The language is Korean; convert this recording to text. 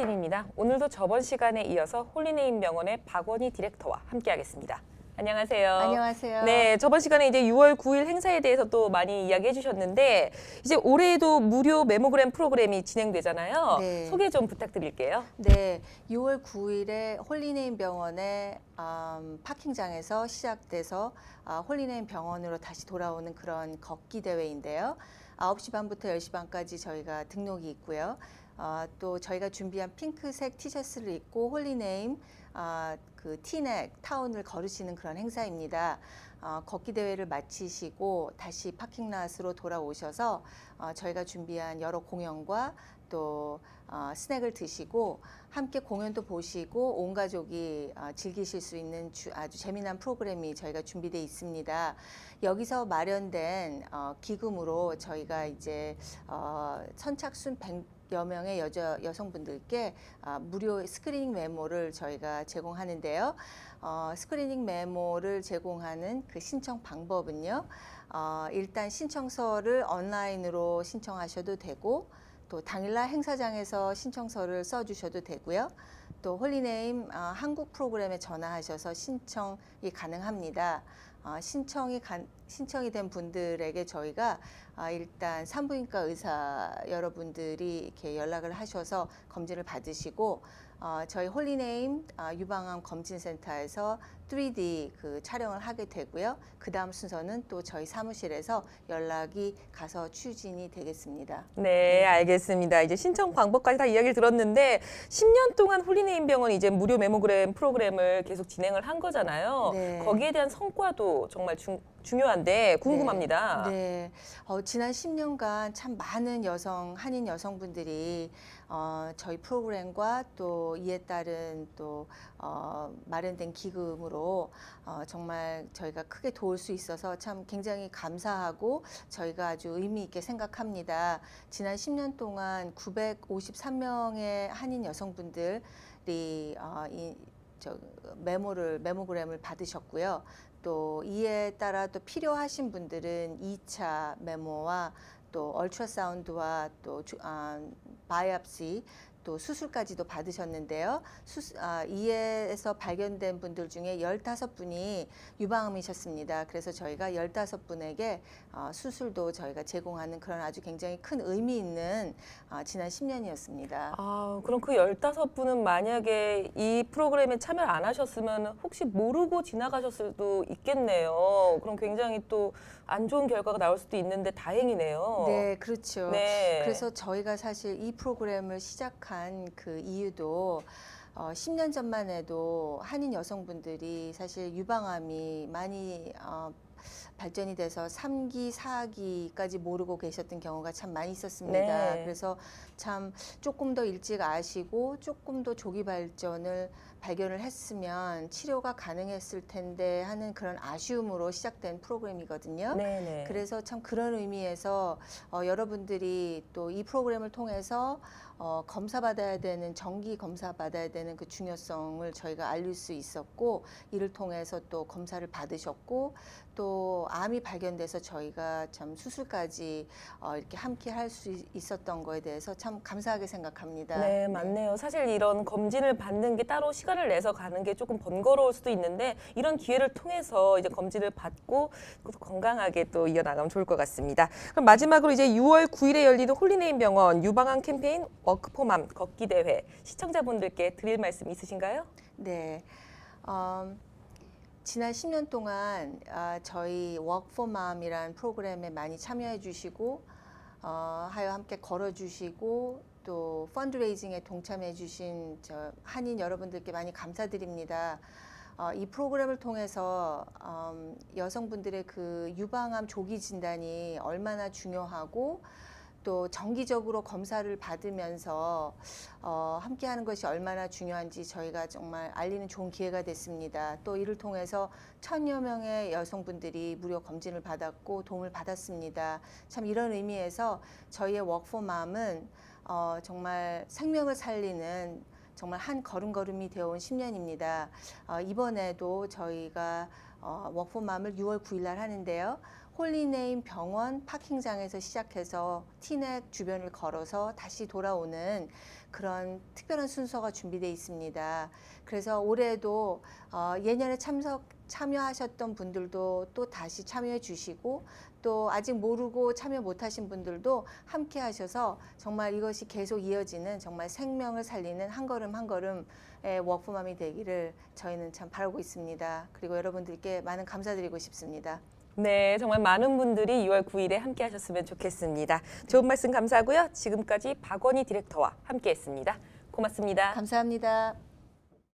뉴스인입니다. 오늘도 저번 시간에 이어서 홀리네임 병원의 박원희 디렉터와 함께하겠습니다. 안녕하세요. 안녕하세요. 네, 저번 시간에 이제 6월 9일 행사에 대해서 또 많이 이야기해 주셨는데 이제 올해에도 무료 메모그램 프로그램이 진행되잖아요. 네. 소개 좀 부탁드릴게요. 네, 6월 9일에 홀리네임 병원의 음, 파킹장에서 시작돼서 아, 홀리네임 병원으로 다시 돌아오는 그런 걷기 대회인데요. 9시 반부터 10시 반까지 저희가 등록이 있고요. 어, 또 저희가 준비한 핑크색 티셔츠를 입고 홀리네임 아, 그 티넥 타운을 걸으시는 그런 행사입니다. 어, 걷기 대회를 마치시고 다시 파킹랏으로 돌아오셔서 어, 저희가 준비한 여러 공연과 또 어, 스낵을 드시고 함께 공연도 보시고 온 가족이 어, 즐기실 수 있는 주, 아주 재미난 프로그램이 저희가 준비되어 있습니다. 여기서 마련된 어, 기금으로 저희가 이제 어, 선착순 100여 명의 여자 여성분들께 아, 무료 스크리닝 메모를 저희가 제공하는데요. 어, 스크리닝 메모를 제공하는 그 신청 방법은요. 어, 일단 신청서를 온라인으로 신청하셔도 되고 또 당일날 행사장에서 신청서를 써주셔도 되고요. 또 홀리네임 어, 한국 프로그램에 전화하셔서 신청이 가능합니다. 어, 신청이 간, 신청이 된 분들에게 저희가 아, 일단 산부인과 의사 여러분들이 이렇게 연락을 하셔서 검진을 받으시고 어, 저희 홀리네임 아, 유방암 검진센터에서 3D 그 촬영을 하게 되고요. 그 다음 순서는 또 저희 사무실에서 연락이 가서 추진이 되겠습니다. 네, 알겠습니다. 이제 신청 방법까지 다 이야기를 들었는데 10년 동안 홀리네임 병원이 이제 무료 메모그램 프로그램을 계속 진행을 한 거잖아요. 네. 거기에 대한 성과도 정말 중, 중요한데 궁금합니다. 네. 네. 어, 지난 10년간 참 많은 여성, 한인 여성분들이 어, 저희 프로그램과 또 이에 따른 또 어, 마련된 기금으로 어, 정말 저희가 크게 도울 수 있어서 참 굉장히 감사하고 저희가 아주 의미 있게 생각합니다. 지난 10년 동안 953명의 한인 여성분들이 어, 이, 저 메모를 메모그램을 받으셨고요. 또 이에 따라 또 필요하신 분들은 2차 메모와 또 얼트라사운드와 또 주- 아, 바이옵시 또 수술까지도 받으셨는데요. 수수, 아, 이에서 발견된 분들 중에 15분이 유방암이셨습니다. 그래서 저희가 15분에게 어, 수술도 저희가 제공하는 그런 아주 굉장히 큰 의미 있는 어, 지난 10년이었습니다. 아, 그럼 그 15분은 만약에 이 프로그램에 참여를 안 하셨으면 혹시 모르고 지나가셨을 수도 있겠네요. 그럼 굉장히 또 안 좋은 결과가 나올 수도 있는데 다행이네요. 네, 그렇죠. 네. 그래서 저희가 사실 이 프로그램을 시작한 그 이유도 어, 10년 전만 해도 한인 여성분들이 사실 유방암이 많이 어, 발전이 돼서 3기, 4기까지 모르고 계셨던 경우가 참 많이 있었습니다. 네. 그래서 참 조금 더 일찍 아시고 조금 더 조기 발전을 발견을 했으면 치료가 가능했을 텐데 하는 그런 아쉬움으로 시작된 프로그램이거든요. 네 네. 그래서 참 그런 의미에서 어, 여러분들이 또 이 프로그램을 통해서 어, 검사 받아야 되는 정기 검사 받아야 되는 그 중요성을 저희가 알릴 수 있었고 이를 통해서 또 검사를 받으셨고 또 암이 발견돼서 저희가 참 수술까지 어, 이렇게 함께 할 수 있었던 거에 대해서 참 감사하게 생각합니다. 네, 맞네요. 사실 이런 검진을 받는 게 따로 시간을 내서 가는 게 조금 번거로울 수도 있는데 이런 기회를 통해서 이제 검진을 받고 또 건강하게 또 이어나가면 좋을 것 같습니다. 그럼 마지막으로 이제 6월 9일에 열리는 홀리네임 병원 유방암 캠페인 워크포맘 걷기 대회 시청자분들께 드릴 말씀 있으신가요? 네. 음, 지난 10년 동안 아, 저희 Work for Mom이라는 프로그램에 많이 참여해 주시고 어, 하여 함께 걸어 주시고 또 펀드레이징에 동참해 주신 저 한인 여러분들께 많이 감사드립니다. 어, 이 프로그램을 통해서 음, 여성분들의 그 유방암 조기 진단이 얼마나 중요하고 또 정기적으로 검사를 받으면서 어, 함께하는 것이 얼마나 중요한지 저희가 정말 알리는 좋은 기회가 됐습니다. 또 이를 통해서 천여 명의 여성분들이 무료 검진을 받았고 도움을 받았습니다. 참 이런 의미에서 저희의 워크포맘은 어, 정말 생명을 살리는 정말 한 걸음걸음이 되어온 10년입니다. 어, 이번에도 저희가 어, 워크포맘을 6월 9일 날 하는데요. 홀리네임 병원 파킹장에서 시작해서 티넥 주변을 걸어서 다시 돌아오는 그런 특별한 순서가 준비되어 있습니다. 그래서 올해도 어, 예년에 참석 참여하셨던 분들도 또 다시 참여해 주시고 또 아직 모르고 참여 못하신 분들도 함께 하셔서 정말 이것이 계속 이어지는 정말 생명을 살리는 한 걸음 한 걸음의 워크맘이 되기를 저희는 참 바라고 있습니다. 그리고 여러분들께 많은 감사드리고 싶습니다. 네, 정말 많은 분들이 2월 9일에 함께 하셨으면 좋겠습니다. 좋은 말씀 감사하고요. 지금까지 박원희 디렉터와 함께 했습니다. 고맙습니다. 감사합니다.